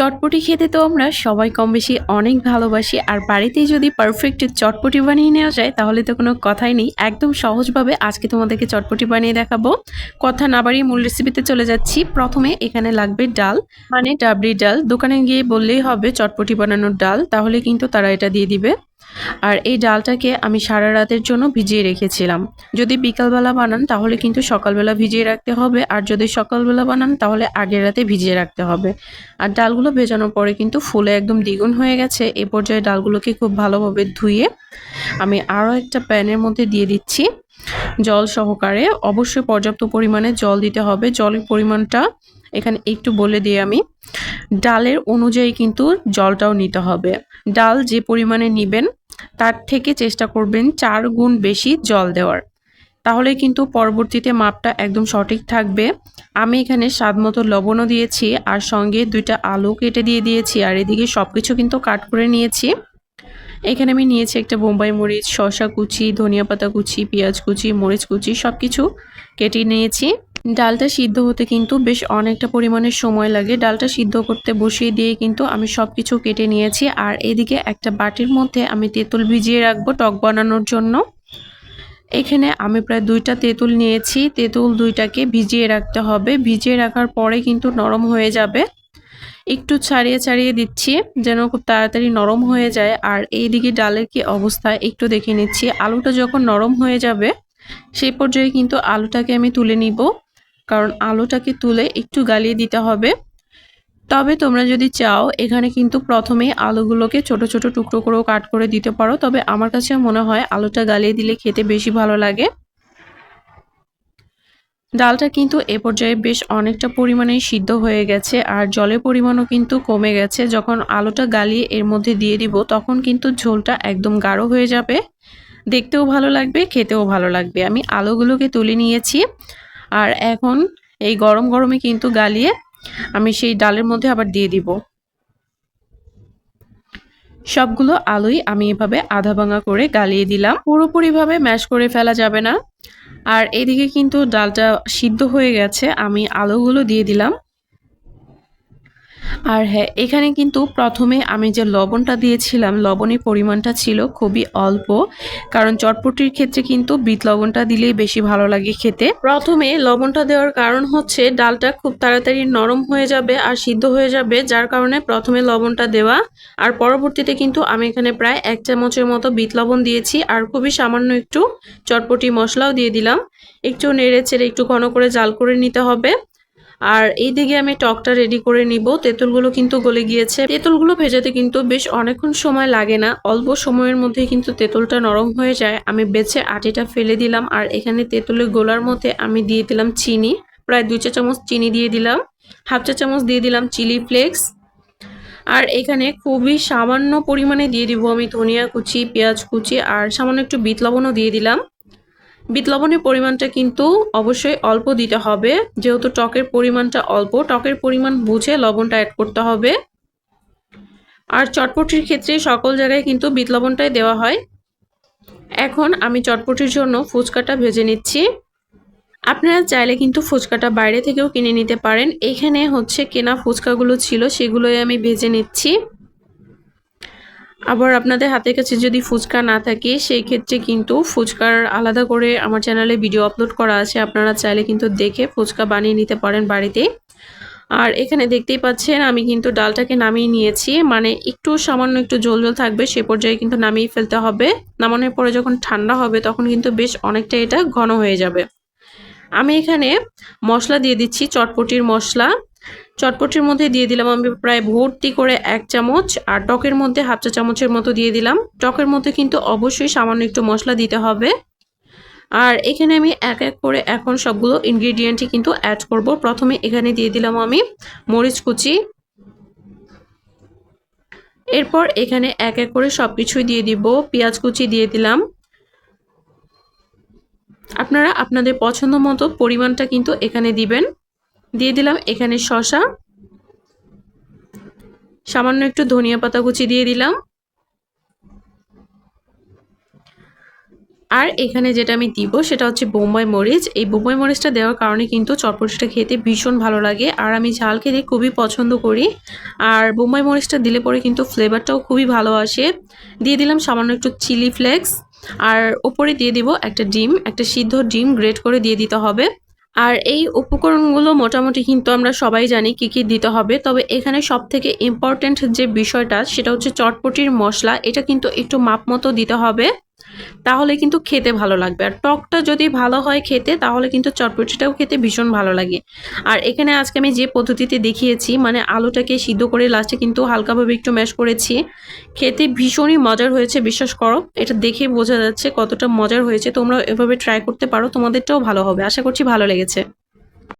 চটপটি খেতে তো আমরা সবাই কম বেশি অনেক ভালোবাসি, আর বাড়িতেই যদি পারফেক্ট চটপটি বানিয়ে নেওয়া যায়, তাহলে তো কোনো কথাই নেই। একদম সহজভাবে আজকে তোমাদেরকে চটপটি বানিয়ে দেখাবো। কথা না বাড়িয়ে মূল রেসিপিতে চলে যাচ্ছি। প্রথমে এখানে লাগবে ডাল মানে ডাবরি ডাল। দোকানে গিয়ে বললেই হবে চটপটি বানানোর ডাল, তাহলে কিন্তু তারা এটা দিয়ে দিবে। আর এই ডালটাকে আমি সারা রাতের জন্য ভিজিয়ে রেখেছিলাম। যদি বিকালবেলা বানান, তাহলে কিন্তু সকালবেলা ভিজিয়ে রাখতে হবে। আর যদি সকালবেলা বানান, তাহলে আগের রাতে ভিজিয়ে রাখতে হবে। আর ডালগুলো ভেজানোর পরে কিন্তু ফুলে একদম দ্বিগুণ হয়ে গেছে। এ পর্যায়ে ডালগুলোকে খুব ভালোভাবে ধুয়ে আমি আরও একটা প্যানের মধ্যে দিয়ে দিচ্ছি জল সহকারে। অবশ্যই পর্যাপ্ত পরিমাণে জল দিতে হবে। জলের পরিমাণটা এখানে একটু বলে দিয়ে আমি। ডালের অনুযায়ী কিন্তু জলটাও নিতে হবে। ডাল যে পরিমাণে নেবেন, তার থেকে চেষ্টা করবেন চার গুণ বেশি জল দেওয়ার। তাহলে কিন্তু পরবর্তীতে মাপটা একদম সঠিক থাকবে। আমি এখানে স্বাদ মতো লবণও দিয়েছি, আর সঙ্গে দুইটা আলু কেটে দিয়ে দিয়েছি, আর এদিকে সব কিছু কিন্তু কাট করে নিয়েছি। এখানে আমি নিয়েছি একটা বোম্বাই মরিচ, শসা কুচি, ধনিয়া পাতা কুচি, পেঁয়াজ কুচি, মরিচ কুচি সব কিছু কেটে নিয়েছি। ডালটা সিদ্ধ হতে কিন্তু বেশ অনেকটা পরিমাণের সময় লাগে। ডালটা সিদ্ধ করতে বসিয়ে দিয়ে কিন্তু আমি সব কিছু কেটে নিয়েছি। আর এদিকে একটা বাটির মধ্যে আমি তেঁতুল ভিজিয়ে রাখব টক বানানোর জন্য। এখানে আমি প্রায় দুইটা তেঁতুল নিয়েছি। তেঁতুল দুইটাকে ভিজিয়ে রাখতে হবে। ভিজিয়ে রাখার পরে কিন্তু নরম হয়ে যাবে। একটু ছাড়িয়ে ছাড়িয়ে দিচ্ছি যেন খুব তাড়াতাড়ি নরম হয়ে যায়। আর এইদিকে ডালের কি অবস্থা একটু দেখে নিচ্ছি। আলুটা যখন নরম হয়ে যাবে, সেই পর্যায়ে কিন্তু আলুটাকে আমি তুলে নিব। কারণ আলুটাকে তুলে একটু গালিয়ে দিতে হবে। তবে তোমরা যদি চাও, এখানে কিন্তু প্রথমে আলুগুলোকে ছোট ছোট টুকরো করেও কাট করে দিতে পারো। তবে আমার কাছে মনে হয় আলুটা গালিয়ে দিলে খেতে বেশি ভালো লাগে। ডালটা কিন্তু এ পর্যায়ে বেশ অনেকটা পরিমাণে সিদ্ধ হয়ে গেছে আর জলের পরিমাণও কিন্তু কমে গেছে। যখন আলুটা গালিয়ে এর মধ্যে দিয়ে দিব, তখন কিন্তু ঝোলটা একদম গাঢ় হয়ে যাবে। দেখতেও ভালো লাগবে, খেতেও ভালো লাগবে। আমি আলুগুলোকে তুলে নিয়েছি। আর এখন এই গরম গরমে কিন্তু গালিয়ে আমি সেই ডালের মধ্যে আবার দিয়ে দিব। সবগুলো আলুই আমি এভাবে আধা ভাঙা করে গালিয়ে দিলাম। পুরোপুরিভাবে ম্যাশ করে ফেলা যাবে না। আর এদিকে কিন্তু ডালটা সিদ্ধ হয়ে গেছে, আমি আলুগুলো দিয়ে দিলাম। আর হ্যাঁ এখানে কিন্তু প্রথমে আমি যে লবণটা দিয়েছিলাম, লবণের পরিমাণটা ছিল খুবই অল্প, কারণ চটপটির ক্ষেত্রে কিন্তু বিট লবণটা দিলেই বেশি ভালো লাগে খেতে। প্রথমে লবণটা দেওয়ার কারণ হচ্ছে ডালটা খুব তাড়াতাড়ি নরম হয়ে যাবে আর সিদ্ধ হয়ে যাবে, যার কারণে প্রথমে লবণটা দেওয়া। আর পরবর্তীতে কিন্তু আমি এখানে প্রায় এক চামচের মতো বিট লবণ দিয়েছি আর খুবই সামান্য একটু চটপটি মশলাও দিয়ে দিলাম। একটু নেড়ে চেড়ে একটু ঘন করে জাল করে নিতে হবে। আর এই দিকে আমি টকটা রেডি করে নিব। তেঁতুলগুলো কিন্তু গলে গিয়েছে। তেঁতুলগুলো ভেজাতে কিন্তু বেশ অনেকক্ষণ সময় লাগে না। অল্প সময়ের মধ্যে কিন্তু তেঁতুলটা নরম হয়ে যায়। আমি বেছে আটিটা ফেলে দিলাম আর এখানে তেঁতুলের গোলার মধ্যে আমি দিয়ে দিলাম চিনি। প্রায় দুই চা চামচ চিনি দিয়ে দিলাম। হাফ চা চামচ দিয়ে দিলাম চিলি ফ্লেক্স। আর এখানে খুবই সামান্য পরিমাণে দিয়ে দিব আমি ধনিয়া কুচি, পেঁয়াজ কুচি আর সামান্য একটু বিট লবণও দিয়ে দিলাম। বিট লবণের পরিমাণটা কিন্তু অবশ্যই অল্প দিতে হবে। যেহেতু টকের পরিমাণটা অল্প, টকের পরিমাণ বুঝে লবণটা অ্যাড করতে হবে। আর চটপটির ক্ষেত্রে সকল জায়গায় কিন্তু বিট লবণটাই দেওয়া হয়। এখন আমি চটপটির জন্য ফুচকাটা ভেজে নিচ্ছি। আপনারা চাইলে কিন্তু ফুচকাটা বাইরে থেকেও কিনে নিতে পারেন। এখানে হচ্ছে কেনা ফুচকাগুলো ছিল, সেগুলোই আমি ভেজে নিচ্ছি। আবার আপনাদের হাতের কাছে যদি ফুচকা না থাকে, সেই ক্ষেত্রে কিন্তু ফুচকার আলাদা করে আমার চ্যানেলে ভিডিও আপলোড করা আছে। আপনারা চাইলে কিন্তু দেখে ফুচকা বানিয়ে নিতে পারেন বাড়িতে। আর এখানে দেখতেই পাচ্ছেন, আমি কিন্তু ডালটাকে নামিয়ে নিয়েছি। মানে একটু সামান্য একটু জল জল থাকবে, সে পর্যায়ে কিন্তু নামিয়ে ফেলতে হবে। নামানোর পরে যখন ঠান্ডা হবে, তখন কিন্তু বেশ অনেকটা এটা ঘন হয়ে যাবে। আমি এখানে মশলা দিয়ে দিচ্ছি, চটপটির মশলা। চটপটির মধ্যে দিয়ে দিলাম। আমি প্রায় ভর্তি করে এক চামচ আর টকের মধ্যে হাফ চা চামচের মতো দিয়ে দিলাম। টকের মধ্যে কিন্তু অবশ্যই সামান্য একটু মশলা দিতে হবে। আর এখানে আমি এক এক করে এখন সবগুলো ইনগ্রিডিয়েন্টই কিন্তু অ্যাড করব। প্রথমে এখানে দিয়ে দিলাম আমি মরিচ কুচি। এরপর এখানে এক এক করে সব কিছুই দিয়ে দিব। পেঁয়াজ কুচি দিয়ে দিলাম। আপনারা আপনাদের পছন্দ মতো পরিমাণটা কিন্তু এখানে দিবেন। দিয়ে দিলাম। এখানে শশা সামান্য একটু ধনিয়া পাতা কুচি দিয়ে দিলাম। আর এখানে যেটা আমি দিব, সেটা হচ্ছে বোম্বাই মরিচ। এই বোম্বাই মরিচটা দেওয়ার কারণে কিন্তু চটপটিটা খেতে ভীষণ ভালো লাগে। আর আমি ঝাল খেতে খুবই পছন্দ করি। আর বোম্বাই মরিচটা দিলে পরে কিন্তু ফ্লেভারটাও খুবই ভালো আসে। দিয়ে দিলাম সামান্য একটু চিলি ফ্লেক্স আর ওপরে দিয়ে দিব একটা ডিম, একটা সিদ্ধ ডিম গ্রেট করে দিয়ে দিতে হবে। আর এই উপকরণগুলো মোটামুটি কিন্তু আমরা সবাই জানি কি কি দিতে হবে, তবে এখানে সব থেকে ইম্পর্ট্যান্ট যে বিষয়টা সেটা হচ্ছে চটপটির মশলা, এটা কিন্তু একটু মাপ মতো দিতে হবে। তাহলে কিন্তু খেতে ভালো লাগবে। আর টকটা যদি ভালো হয় খেতে, তাহলে কিন্তু চটপটিটাও খেতে ভীষণ ভালো লাগে। আর এখানে আজকে আমি যে পদ্ধতিতে দেখিয়েছি মানে আলুটাকে সিদ্ধ করে লাস্টে কিন্তু হালকাভাবে একটু ম্যাশ করেছি। খেতে ভীষণই মজার হয়েছে, বিশ্বাস করো। এটা দেখে বোঝা যাচ্ছে কতটা মজার হয়েছে। তোমরা এভাবে ট্রাই করতে পারো, তোমাদেরটাও ভালো হবে। আশা করছি ভালো লেগেছে।